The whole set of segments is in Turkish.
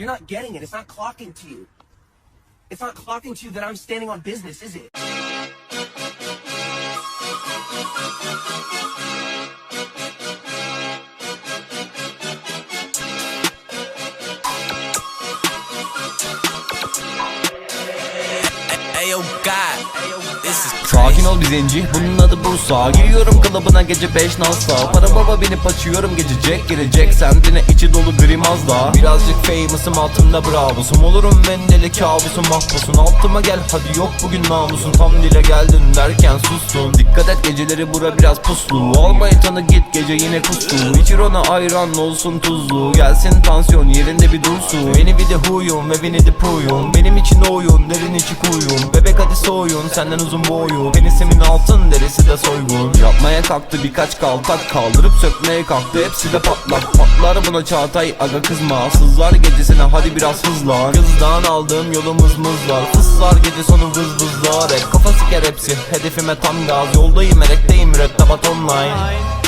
You're not getting it. It's not clocking to you. It's not clocking to you that I'm standing on business, is it? Sakin ol bir zenci bunun adı Bursa. Giriyorum klubuna gece 5 nasta. Para baba binip açıyorum gece Jack gelecek Semtine içi dolu grimazda Birazcık famous'ım altımda bravosum. Olurum ben deli kabusum mahpusun. Altıma gel hadi yok bugün namusun. Tam dile geldin derken sustun. Dikkat et geceleri bura biraz puslu. Almayı tanı git gece yine kustu. İçir ona ayran olsun tuzlu. Gelsin tansiyon yerinde bir dursun. Beni bir de huyum ve beni de puyum. Benim için oyun derin içi kuyum Bebek hadi soyun senden uzun boyu. Penisimin altın derisi de soygun. Yapmaya kalktı birkaç kaltak Kaldırıp sökmeye kalktı. Hepsi de patlak Patlar buna Çağatay. Aga kızma Sızlar gecesine hadi biraz hızlan. Kızdan aldığım yolumuz mızlar. Fıslar gece sonu vız vızlar. Hep kafa siker hepsi hedefime tam gaz. Yoldayım merekteyim mürettebat online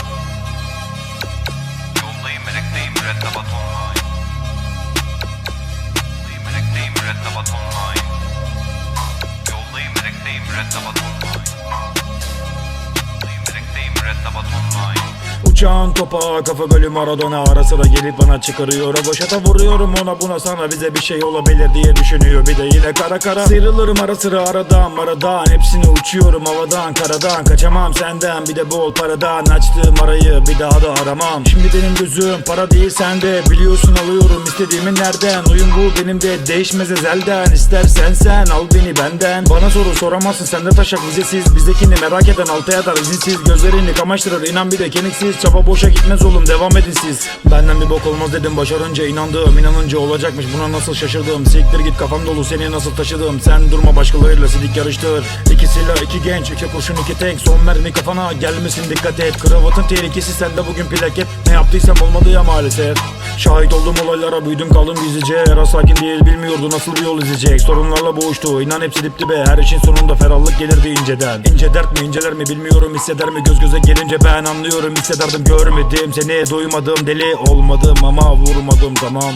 mürettebat online melekteyim mürettebat online Uçağın topağı kafa golü Maradona. Ara sıra gelip bana çıkarıyor. Boşata vuruyorum ona buna sana bize bir şey olabilir diye düşünüyor. Bir de yine kara kara. Sıyrılırım ara sıra aradan maradan. Hepsini uçuyorum havadan karadan. Kaçamam senden bir de bol paradan. Açtığım arayı bir daha da aramam. Şimdi benim gözüm para değil sende. Biliyorsun alıyorum istediğimi nereden? Oyun bu benim de değişmez ezelden. İstersen sen al beni benden. Bana soru soramazsın sende taşak vizesiz. Bizdekini merak eden alta yatar izinsiz. Gözlerini kamaştırır inan bir de kemiksiz Çaba boşa gitmez oğlum devam edin siz. Benden bir bok olmaz dedim başarınca inandığım inanınca olacakmış buna nasıl şaşırdım? Siktir git kafam dolu seni nasıl taşıdım? Sen durma başkalarıyla sidik yarıştır. İki silah iki genç iki kurşun iki tank. Son mermi kafana gelmesin dikkat et. Kravatın tehlikesi sende bugün plaket Ne yaptıysam olmadı ya maalesef. Şahit olduğum olaylara büyüdüm kaldım gizlice. Era sakin değil bilmiyordu nasıl bir yol izleyecek. Sorunlarla boğuştu inan hepsi dip dibe. Her işin sonunda ferahlık gelirdi inceden. İnce dert mi inceler mi bilmiyorum hisseder mi? Göz göze gelince ben anlıyorum hissederdim görmedim Seni duymadım deli olmadım ama vurmadım tamam